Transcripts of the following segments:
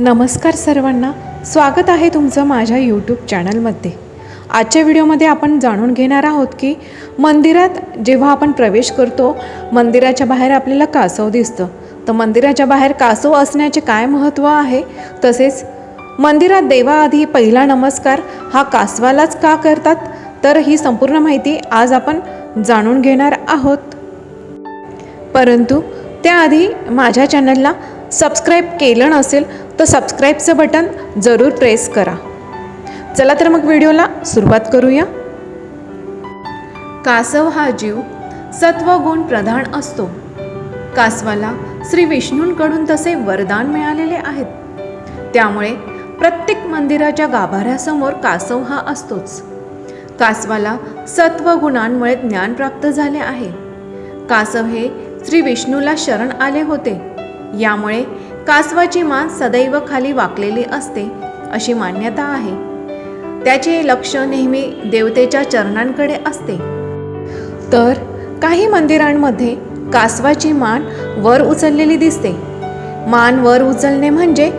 नमस्कार सर्वांना. स्वागत आहे तुमचं माझ्या यूट्यूब चॅनलमध्ये आजच्या व्हिडिओमध्ये आपण जाणून घेणार आहोत की मंदिरात जेव्हा आपण प्रवेश करतो मंदिराच्या बाहेर आपल्याला कासव दिसतं. तर मंदिराच्या बाहेर कासव असण्याचे काय महत्त्व आहे? तसेच मंदिरात देवाआधी पहिला नमस्कार हा कासवालाच का करतात? तर ही संपूर्ण माहिती आज आपण जाणून घेणार आहोत. परंतु त्याआधी माझ्या चॅनलला सबस्क्राईब केलं नसेल तर सबस्क्राईबचं बटन जरूर प्रेस करा. चला तर मग व्हिडिओला सुरुवात करूया. कासव हा जीव सत्वगुण प्रधान असतो. कासवाला श्री विष्णूंकडून तसे वरदान मिळालेले आहेत. त्यामुळे प्रत्येक मंदिराच्या गाभाऱ्यासमोर कासव हा असतोच. कासवाला सत्वगुणांमुळे ज्ञान प्राप्त झाले आहे. कासव हे श्री विष्णूला शरण आले होते. यामुळे कासवाची मान सदैव खाली वाकलेली असते अशी मान्यता आहे. त्याचे लक्ष नेहमी देवतेच्या चरणांकडे असते. तर काही मंदिरांमध्ये कासवाची मान वर उचललेली दिसते. मान वर उचलणे म्हणजे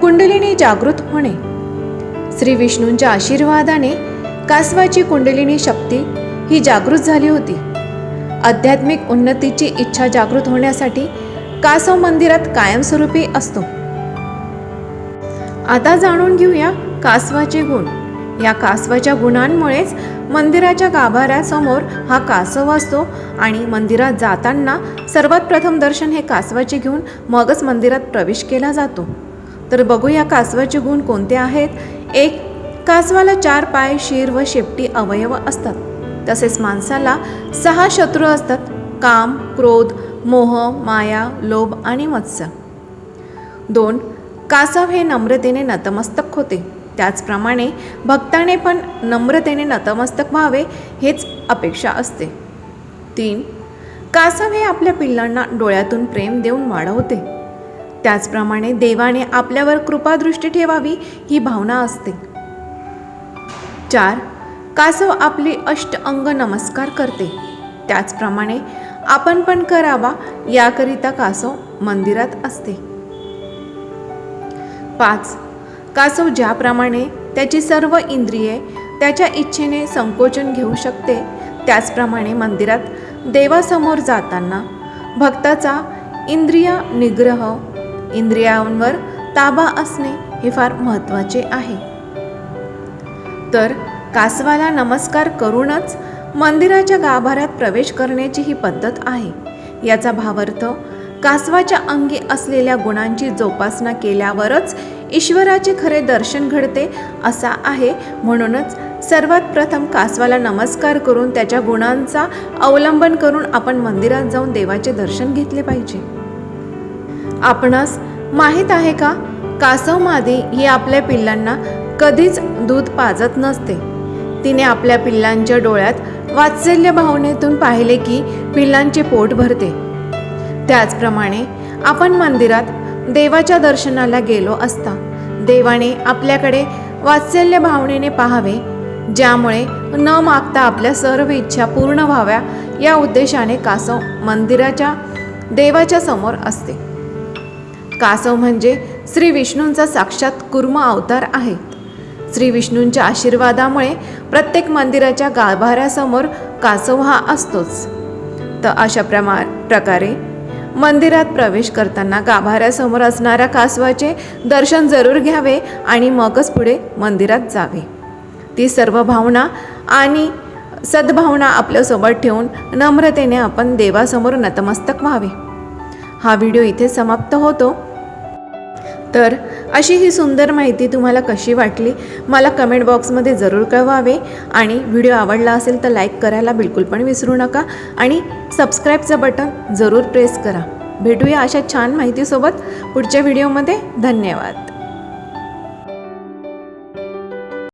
कुंडलिनी जागृत होणे. श्री विष्णूंच्या आशीर्वादाने कासवाची कुंडलिनी शक्ती ही जागृत झाली होती. आध्यात्मिक उन्नतीची इच्छा जागृत होण्यासाठी कासव मंदिरात कायमस्वरूपी असतो. आता जाणून घेऊया कासवाचे गुण. या कासवाच्या गुणांमुळेच मंदिराच्या गाभाऱ्यासमोर हा कासव असतो आणि मंदिरात जाताना सर्वात प्रथम दर्शन हे कासवाचे घेऊन मगच मंदिरात प्रवेश केला जातो. तर बघूया कासवाचे गुण कोणते आहेत? एक कासवाला चार पाय शिर व शेपटी अवयव असतात. तसेच माणसाला सहा शत्रू असतात. काम क्रोध मोह माया लोभ आणि मत्स्य. दोन कासव हे नम्रतेने नतमस्तक होते. त्याचप्रमाणे भक्ताने पण नम्रतेने नतमस्तक व्हावे हेच अपेक्षा असते. तीन कासव हे आपल्या पिल्लांना डोळ्यातून प्रेम देऊन वाढवते. त्याचप्रमाणे देवाने आपल्यावर कृपादृष्टी ठेवावी ही भावना असते. चार कासव आपली अष्ट अंग नमस्कार करते. त्याचप्रमाणे आपण पण करावा याकरिता कासव मंदिरात असते. पाच. कासव ज्याप्रमाणे त्याची सर्व इंद्रिये त्याच्या इच्छेने संकोचन घेऊ शकते त्याचप्रमाणे मंदिरात देवासमोर जाताना भक्ताचा इंद्रिय निग्रह इंद्रियांवर ताबा असणे हे फार महत्त्वाचे आहे. तर कासवाला नमस्कार करूनच मंदिराच्या गाभाऱ्यात प्रवेश करण्याची ही पद्धत आहे. याचा भावार्थ कासवाच्या अंगी असलेल्या गुणांची जोपासना केल्यावरच ईश्वराचे खरे दर्शन घडते असा आहे. म्हणूनच सर्वात प्रथम कासवाला नमस्कार करून त्याच्या गुणांचा अवलंबन करून आपण मंदिरात जाऊन देवाचे दर्शन घेतले पाहिजे. आपणास माहीत आहे का? कासव मादी ही आपल्या पिल्लांना कधीच दूध पाजत नसते. तिने आपल्या पिल्लांच्या डोळ्यात वात्सल्य भावनेतून पाहिले की पिल्लांचे पोट भरते. त्याचप्रमाणे आपण मंदिरात देवाच्या दर्शनाला गेलो असता देवाने आपल्याकडे वात्सल्य भावनेने पाहावे ज्यामुळे न मागता आपल्या सर्व इच्छा पूर्ण व्हाव्या या उद्देशाने कासव मंदिराच्या देवाच्या समोर असते. कासव म्हणजे श्री विष्णूंचा साक्षात कुर्म अवतार आहेत श्री विष्णूंच्या आशीर्वादामुळे प्रत्येक मंदिराच्या गाभाऱ्यासमोर कासव हा असतोच. तर अशा प्रमा प्रकारे मंदिरात प्रवेश करताना गाभाऱ्यासमोर असणाऱ्या कासवाचे दर्शन जरूर घ्यावे आणि मगच पुढे मंदिरात जावे. ती सर्व भावना आणि सद्भावना आपल्यासोबत ठेवून नम्रतेने आपण देवासमोर नतमस्तक व्हावे. हा व्हिडिओ इथे समाप्त होतो. तर अशी ही सुंदर माहिती तुम्हाला कशी वाटली मला कमेंट बॉक्समध्ये जरूर कळवावे. आणि व्हिडिओ आवडला असेल तर लाईक करायला बिलकुल पण विसरू नका. आणि सबस्क्राईबचं बटन जरूर प्रेस करा. भेटूया अशा छान माहितीसोबत पुढच्या व्हिडिओमध्ये धन्यवाद.